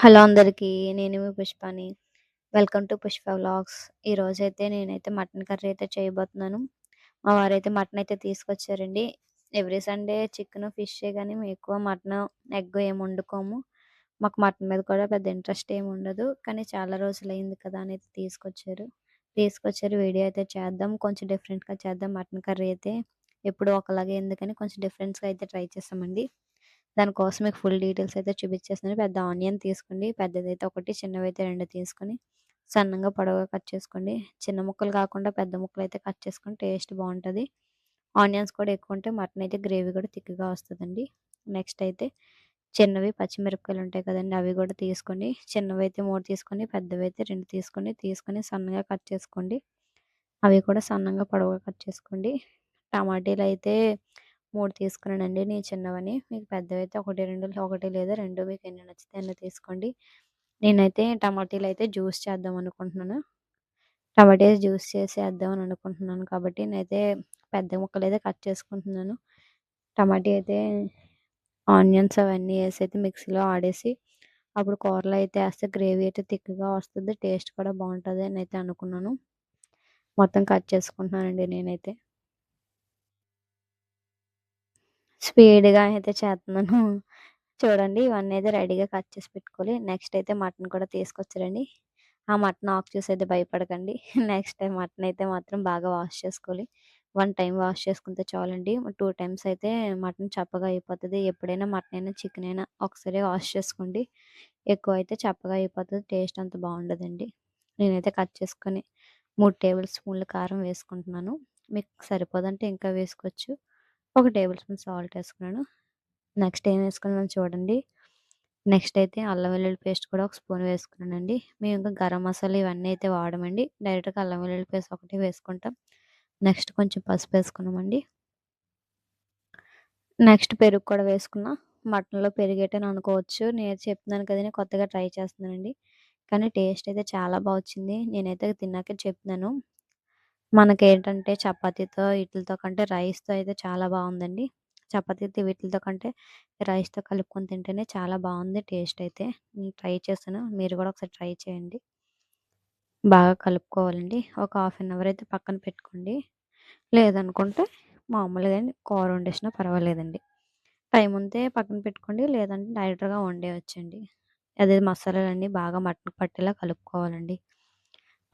Hello అందరికీ. నేను మీ పుష్పాని. Welcome to Pushpa vlogs. ఈరోజైతే నేనైతే మటన్ కర్రీ అయితే చేయబోతున్నాను. మా వారైతే మటన్ అయితే తీసుకొచ్చారండి. ఎవ్రీ సండే చికెన్ ఫిషే కానీ మేము ఎక్కువ మటన్ ఎగ్ ఏమి వండుకోము. మాకు మటన్ మీద కూడా పెద్ద ఇంట్రెస్ట్ ఏమి ఉండదు. కానీ చాలా రోజులైంది కదా అని అయితే తీసుకొచ్చారు. తీసుకొచ్చారు వీడియో అయితే చేద్దాం. కొంచెం డిఫరెంట్‌గా చేద్దాం మటన్ కర్రీ అయితే. ఎప్పుడు ఒకలాగే ఎందుకని కొంచెం డిఫరెన్స్‌గా అయితే ట్రై చేస్తామండి దానికోసం మీకు ఫుల్ డీటెయిల్స్ అయితే చూపించేస్తున్నాను. పెద్ద ఆనియన్ తీసుకోండి. పెద్దదైతే ఒకటి, చిన్నవైతే రెండు తీసుకొని సన్నంగా పొడవుగా కట్ చేసుకోండి. చిన్న ముక్కలు కాకుండా పెద్ద ముక్కలు అయితే కట్ చేసుకొని టేస్ట్ బాగుంటుంది. ఆనియన్స్ కూడా ఎక్కువ ఉంటే మటన్ అయితే గ్రేవీ కూడా థిక్‌గా వస్తుందండి. నెక్స్ట్ అయితే చిన్నవి పచ్చిమిరపకాయలు ఉంటాయి కదండి అవి కూడా తీసుకోండి. అయితే మూడు తీసుకొని, పెద్దవి అయితే రెండు తీసుకొని, తీసుకొని సన్నగా కట్ చేసుకోండి. అవి కూడా సన్నంగా పొడవుగా కట్ చేసుకోండి. టమాటీలు అయితే మూడు తీసుకున్నానండి నేను చిన్నవని. మీకు పెద్దవైతే ఒకటి, రెండు ఒకటి లేదా రెండు మీకు ఎన్ని నచ్చితే అన్నీ తీసుకోండి. నేనైతే టమాటీలు అయితే జ్యూస్ చేద్దాం అనుకుంటున్నాను. టమాటా జ్యూస్ చేసేద్దాం అని అనుకుంటున్నాను కాబట్టి నేనైతే పెద్ద ముక్కలు అయితే కట్ చేసుకుంటున్నాను. టమాటా అయితే ఆనియన్స్ అవన్నీ వేసి అయితే మిక్సీలో ఆడేసి అప్పుడు కూరలు అయితే వేస్తే గ్రేవీ అయితే థిక్‌గా వస్తుంది. టేస్ట్ కూడా బాగుంటుంది అని అయితే అనుకున్నాను. మొత్తం కట్ చేసుకుంటున్నానండి నేనైతే. స్పీడ్‌గా అయితే చేస్తున్నాను. చూడండి ఇవన్నీ అయితే రెడీగా కట్ చేసి పెట్టుకోవాలి. నెక్స్ట్ అయితే మటన్ కూడా తీసుకొచ్చారండి. ఆ మటన్ ఆఫ్ చూసి అయితే భయపడకండి. నెక్స్ట్ టైం మటన్ అయితే మాత్రం బాగా వాష్ చేసుకోవాలి. వన్ టైం వాష్ చేసుకుంటే చాలండి. టూ టైమ్స్ అయితే మటన్ చప్పగా అయిపోతుంది ఎప్పుడైనా మటన్ అయినా, చికెన్ అయినా ఒకసారి వాష్ చేసుకోండి. ఎక్కువ అయితే చప్పగా అయిపోతుంది టేస్ట్ అంత బాగుండదండి. నేనైతే కట్ చేసుకొని మూడు టేబుల్ స్పూన్ల కారం వేసుకుంటున్నాను. మీకు సరిపోదంటే ఇంకా వేసుకోవచ్చు. ఒక టేబుల్ స్పూన్ సాల్ట్ వేసుకున్నాను. నెక్స్ట్ ఏం వేసుకున్నాను చూడండి. నెక్స్ట్ అయితే అల్లం వెల్లుల్లి పేస్ట్ కూడా ఒక స్పూన్ వేసుకున్నానండి. మేము ఇంకా గరం మసాలా ఇవన్నీ అయితే వాడమండి. డైరెక్ట్‌గా అల్లం వెల్లుల్లి పేస్ట్ ఒకటే వేసుకుంటాం. నెక్స్ట్ కొంచెం పసుపు వేసుకున్నామండి. నెక్స్ట్ పెరుగు కూడా వేసుకున్నా. మటన్‌లో పెరిగేటని అనుకోవచ్చు. నేను చెప్తున్నాను కదండీ కొత్తగా ట్రై చేస్తున్నానండి. కానీ టేస్ట్ అయితే చాలా బాగా వచ్చింది. నేనైతే తిన్నాక చెప్తున్నాను. మనకేంటంటే చపాతీతో ఈటిలతో కంటే రైస్‌తో అయితే చాలా బాగుందండి. చపాతీతో వీటిలతో కంటే రైస్‌తో కలుపుకొని తింటేనే చాలా బాగుంది టేస్ట్ అయితే. నేను ట్రై చేశాను. మీరు కూడా ఒకసారి ట్రై చేయండి. బాగా కలుపుకోవాలండి. ఒక హాఫ్ అన్ అవర్ అయితే పక్కన పెట్టుకోండి. లేదనుకుంటే మామూలుగానే కూర వండేసినా పర్వాలేదండి. టైం ఉంటే పక్కన పెట్టుకోండి. లేదంటే డైరెక్ట్‌గా వండేయొచ్చండి. అదే మసాలాలన్నీ బాగా మటన్ పట్టేలా కలుపుకోవాలండి.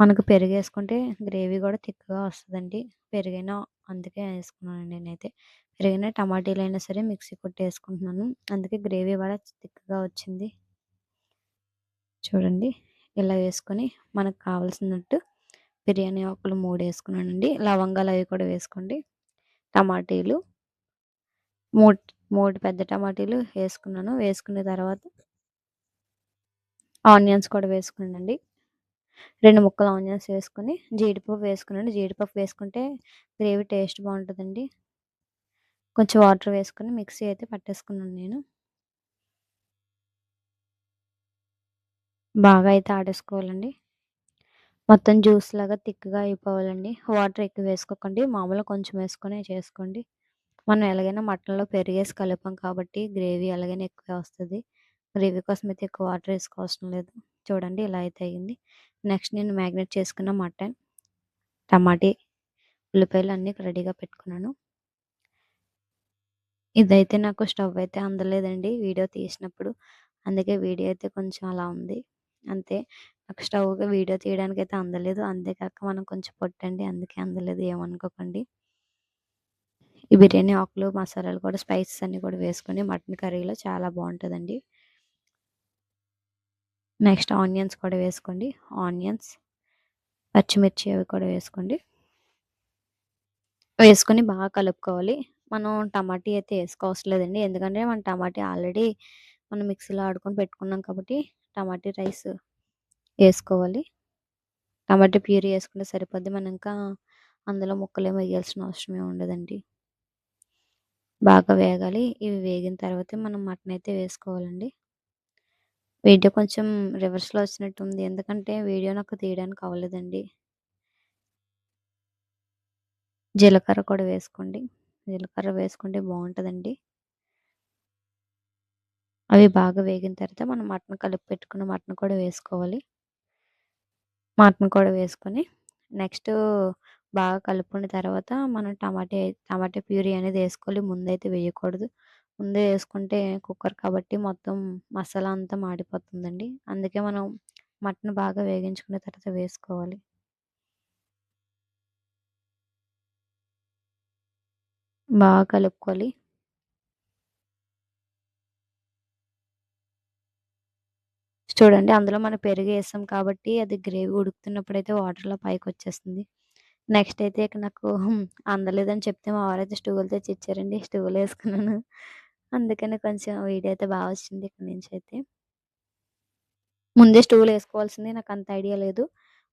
మనకు పెరుగేసుకుంటే గ్రేవీ కూడా థిక్‌గా వస్తుందండి పెరుగైనా అందుకే వేసుకున్నానండి నేనైతే. పెరిగిన టమాటీలు అయినా సరే మిక్సీ కొట్టి వేసుకుంటున్నాను. అందుకే గ్రేవీ కూడా థిక్‌గా వచ్చింది. చూడండి ఇలా వేసుకొని మనకు కావాల్సినట్టు బిర్యానీ ఆకులు మూడు వేసుకున్నానండి. లవంగాలు అవి కూడా వేసుకోండి. టమాటీలు 3, 3 పెద్ద టమాటీలు వేసుకున్నాను. వేసుకున్న తర్వాత ఆనియన్స్ కూడా వేసుకున్నానండి. రెండు ముక్కలు ఆనియన్స్ వేసుకొని జీడిపప్పు వేసుకున్నాను. జీడిపప్పు వేసుకుంటే గ్రేవీ టేస్ట్ బాగుంటుందండి కొంచెం వాటర్ వేసుకొని మిక్సీ అయితే పట్టేసుకున్నాను నేను. బాగా అయితే ఆడేసుకోవాలండి. మొత్తం జ్యూస్ లాగా థిక్‌గా అయిపోవాలండి. వాటర్ ఎక్కువ వేసుకోకండి. మామూలుగా కొంచెం వేసుకొని చేసుకోండి. మనం ఎలాగైనా మటన్‌లో పెరిగేసి కలుపాం కాబట్టి గ్రేవీ ఎలాగైనా ఎక్కువే వస్తుంది గ్రేవీ కోసం అయితే ఎక్కువ వాటర్ వేసుకోవాల్సిన లేదు. చూడండి ఇలా అయితే అయింది. నెక్స్ట్ నేను మ్యాగ్నేట్ చేసుకున్న మటన్, టమాటీ, ఉల్లిపాయలు అన్నీ రెడీగా పెట్టుకున్నాను. ఇదైతే నాకు స్టవ్ అయితే అందలేదండి వీడియో తీసినప్పుడు. అందుకే వీడియో అయితే కొంచెం అలా ఉంది. అంతే. నాకు స్టవ్‌గా వీడియో తీయడానికి అయితే అందలేదు. అంతేకాక మనం కొంచెం పొట్టండి అందుకే అందలేదు ఏమనుకోకండి. ఈ బిర్యానీ ఆకులు, మసాలాలు కూడా స్పైసెస్ అన్నీ కూడా వేసుకొని మటన్ కర్రీలో చాలా బాగుంటుందండి నెక్స్ట్ ఆనియన్స్ కూడా వేసుకోండి. ఆనియన్స్, పచ్చిమిర్చి అవి కూడా వేసుకోండి. వేసుకొని బాగా కలుపుకోవాలి. మనం టమాటీ అయితే వేసుకోవసరం లేదండి. ఎందుకంటే మన టమాటీ ఆల్రెడీ మనం మిక్సీలో ఆడుకొని పెట్టుకున్నాం కాబట్టి టమాటీ రైస్ వేసుకోవాలి. టమాటా ప్యూరీ వేసుకుంటే సరిపోద్ది. మనం ఇంకా అందులో ముక్కలేమి వేయాల్సిన అవసరమే ఉండదండి. బాగా వేగాలి. ఇవి వేగిన తర్వాతే మనం మటన్ అయితే వేసుకోవాలండి. వీడియో కొంచెం రివర్స్‌లో వచ్చినట్టుంది. ఎందుకంటే వీడియో నాకు తీయడానికి అవ్వలేదండి. జీలకర్ర కూడా వేసుకోండి. జీలకర్ర వేసుకుంటే బాగుంటుందండి అవి బాగా వేగిన తర్వాత మనం మటన్ కలిపి పెట్టుకున్న మటన్ కూడా వేసుకోవాలి. మటన్ కూడా వేసుకొని నెక్స్ట్ బాగా కలుపుకున్న తర్వాత మనం టమాటే టమాటా ప్యూరీ అనేది వేసుకోవాలి. ముందైతే వేయకూడదు. ముందే వేసుకుంటే కుక్కర్ కాబట్టి మొత్తం మసాలా అంతా మాడిపోతుందండి. అందుకే మనం మటన్ బాగా వేగించుకున్న తర్వాత వేసుకోవాలి. బాగా కలుపుకోవాలి. చూడండి అందులో మనం పెరుగు వేసాం కాబట్టి అది గ్రేవీ ఉడుకుతున్నప్పుడు అయితే వాటర్‌లో పైకి వచ్చేస్తుంది నెక్స్ట్ అయితే ఇక నాకు అందలేదని చెప్తే మా వారైతే స్టూల్ తెచ్చి ఇచ్చారండి. స్టూలు వేసుకున్నాను అందుకని కొంచెం వీడియో అయితే బాగా వచ్చింది ఇక్కడి అయితే ముందే స్టూల్ నాకు అంత ఐడియా లేదు.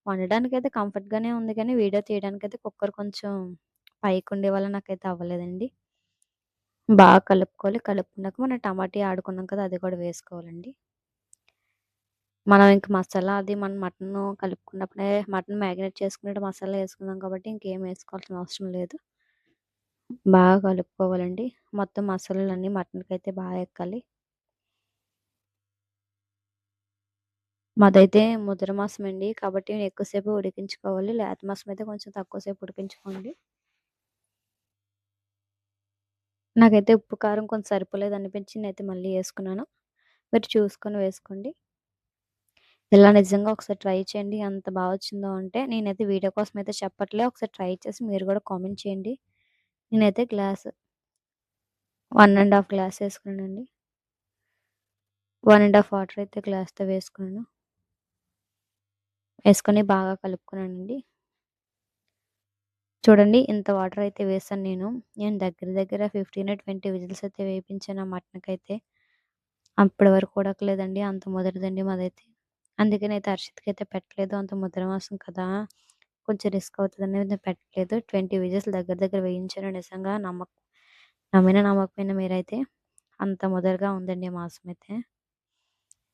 వండడానికైతే కంఫర్ట్‌గానే ఉంది కానీ వీడియో తీయడానికి అయితే కుక్కర్ కొంచెం పైకి ఉండే వల్ల నాకైతే అవ్వలేదండి. బాగా కలుపుకోవాలి. కలుపుకున్నాక మనం టమాటీ ఆడుకున్నాం కదా! అది కూడా వేసుకోవాలండి. మనం ఇంక మసాలా అది మనం మటన్ కలుపుకున్నప్పుడే మటన్ మ్యాగ్నేట్ చేసుకునేటప్పుడు మసాలా వేసుకున్నాం కాబట్టి ఇంకేం వేసుకోవాల్సిన అవసరం లేదు. బాగా కలుపుకోవాలండి. మొత్తం మసాలాలన్నీ మటన్‌కైతే బాగా ఎక్కాలి. మాదైతే ముద్ర అండి కాబట్టి ఎక్కువ సేపు ఉడికించుకోవాలి. లేత మాసం అయితే కొంచెం తక్కువ సేపు ఉడికించుకోండి. నాకైతే ఉప్పు, కారం కొంచెం సరిపోలేదు అనిపించి నేనైతే మళ్ళీ వేసుకున్నాను మీరు చూసుకొని వేసుకోండి. ఇలా నిజంగా ఒకసారి ట్రై చేయండి. ఎంత బా వచ్చిందో అంటే నేనైతే వీడియో కోసం అయితే చెప్పట్లే. ఒకసారి ట్రై చేసి మీరు కూడా కామెంట్ చేయండి. నేనైతే glass one and half glass వేసుకున్నానండి వన్ అండ్ హాఫ్ వాటర్ అయితే గ్లాస్‌తో వేసుకున్నాను. వేసుకొని బాగా కలుపుకున్నానండి. చూడండి ఇంత వాటర్ అయితే వేసాను నేను. నేను దగ్గర దగ్గర 15, 20 విజిల్స్ అయితే వేయించాను ఆ మటన్‌కైతే. అప్పటి వరకు ఉడకలేదండి. అంత ముదరదండి మాదైతే. అందుకనైతే హర్షిత్‌కైతే పెట్టలేదు. అంత ముద్రమాసం కదా! కొంచెం రిస్క్ అవుతదని నేను పెట్టలేదు. ట్వంటీ విజెస్ దగ్గర దగ్గర వేయించాను. నిజంగా నమ్మక నమ్మిన నమ్మకమైన మీరైతే అంత ముదరగా ఉందండి మాంసం అయితే.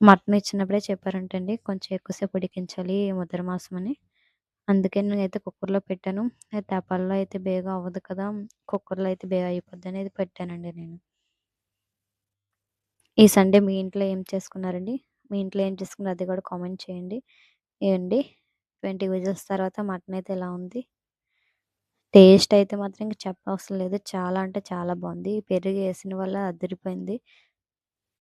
మటన్ ఇచ్చినప్పుడే చెప్పారంటండి. కొంచెం ఎక్కువసేపు ఉడికించాలి ముద్ర మాంసం అని. అందుకని అయితే కుక్కర్‌లో పెట్టాను. తేపాల్లో అయితే బేగ అవ్వదు కదా! కుక్కర్‌లో అయితే బేగ అయిపోద్ది అనేది పెట్టానండి నేను. ఈ సండే మీ ఇంట్లో ఏం చేసుకున్నారండి? మీ ఇంట్లో ఏం చేసుకున్నారు అది కూడా కామెంట్ చేయండి. ఏవండి 20 విజిల్స్ తర్వాత మటన్ అయితే ఇలా ఉంది? టేస్ట్ అయితే మాత్రం ఇంకా చెప్పవసరం లేదు. చాలా అంటే చాలా బాగుంది పెరుగు వేసిన వల్ల అదిరిపోయింది.